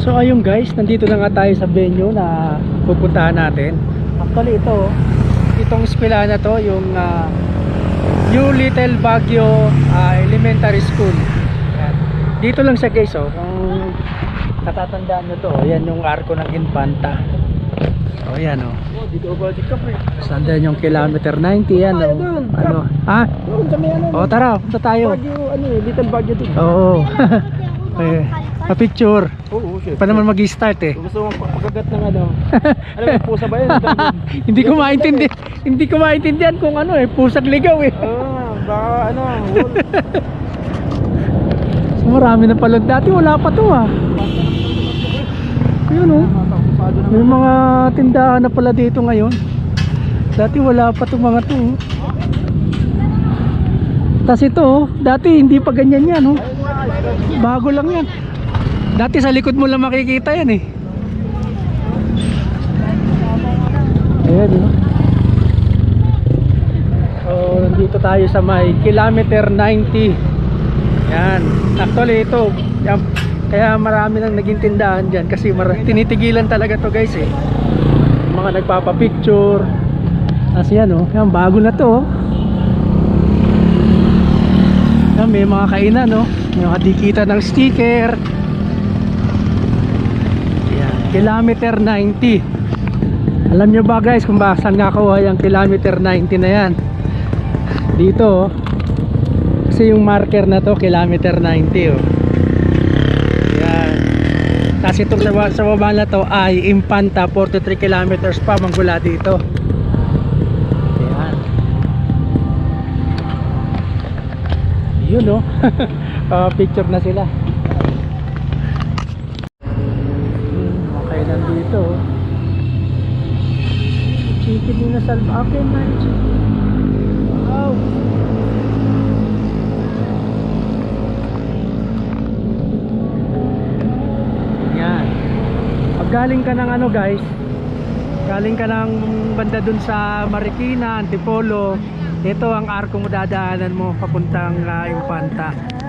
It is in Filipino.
So ayun guys, nandito na nga tayo sa venue na pupuntahan natin. Actually ito, itong eskwela na to, yung ah, New Little Baguio ah, Elementary School. Yan. Dito lang siya guys oh, kung natatandaan nyo to, yan yung arko ng Infanta. O oh. Oh, dito ba di ka pre? Sandaan yung kilometer 90 yan oh. Ano? Ha? Doon ano. O tara, punta tayo. Baguio, ano eh, little Baguio din. Oo. eh, pa-picture. Shit. Pa naman mag-start eh. Gusto mong pagagat ng ano. ano ba, pusa ba yun? hindi ko maintindihan hindi ko maintindihan kung ano eh pusag ligaw eh Ah, baka ano, so, marami na pala dati wala pa to ah yun oh may mga tindahan na pala dito ngayon dati wala pa to mga to oh. tas ito oh dati hindi pa ganyan yan oh bago lang yan dati sa likod mo lang makikita yan eh ayan oh So, nandito tayo sa may kilometer 90. Yan. Actually, ito, yan, kaya marami nang naging tindahan dyan kasi mar- tinitigilan talaga to guys eh. Mga nagpapapicture. Tapos yan oh, yan, bago na to oh. Yan, may mga kainan oh. May mga dikita ng sticker. Kilometer 90. Alam nyo ba guys kung saan nakakuha yung kilometer 90 na yan? Dito oh. Kasi yung marker na to kilometer 90 oh. Yan. Tapos itong sa, sa baba na to ay Impanta 43 kilometers pa manggula dito. Yan. Yun oh. Ah, picture na sila. Dito. Chicken din na salva. Okay chicken. Wow. Yan. Pag galing ka ng ano guys, galing ka ng banda dun sa Marikina, Antipolo, ito ang arko mo dadaanan mo papuntang uh, Infanta.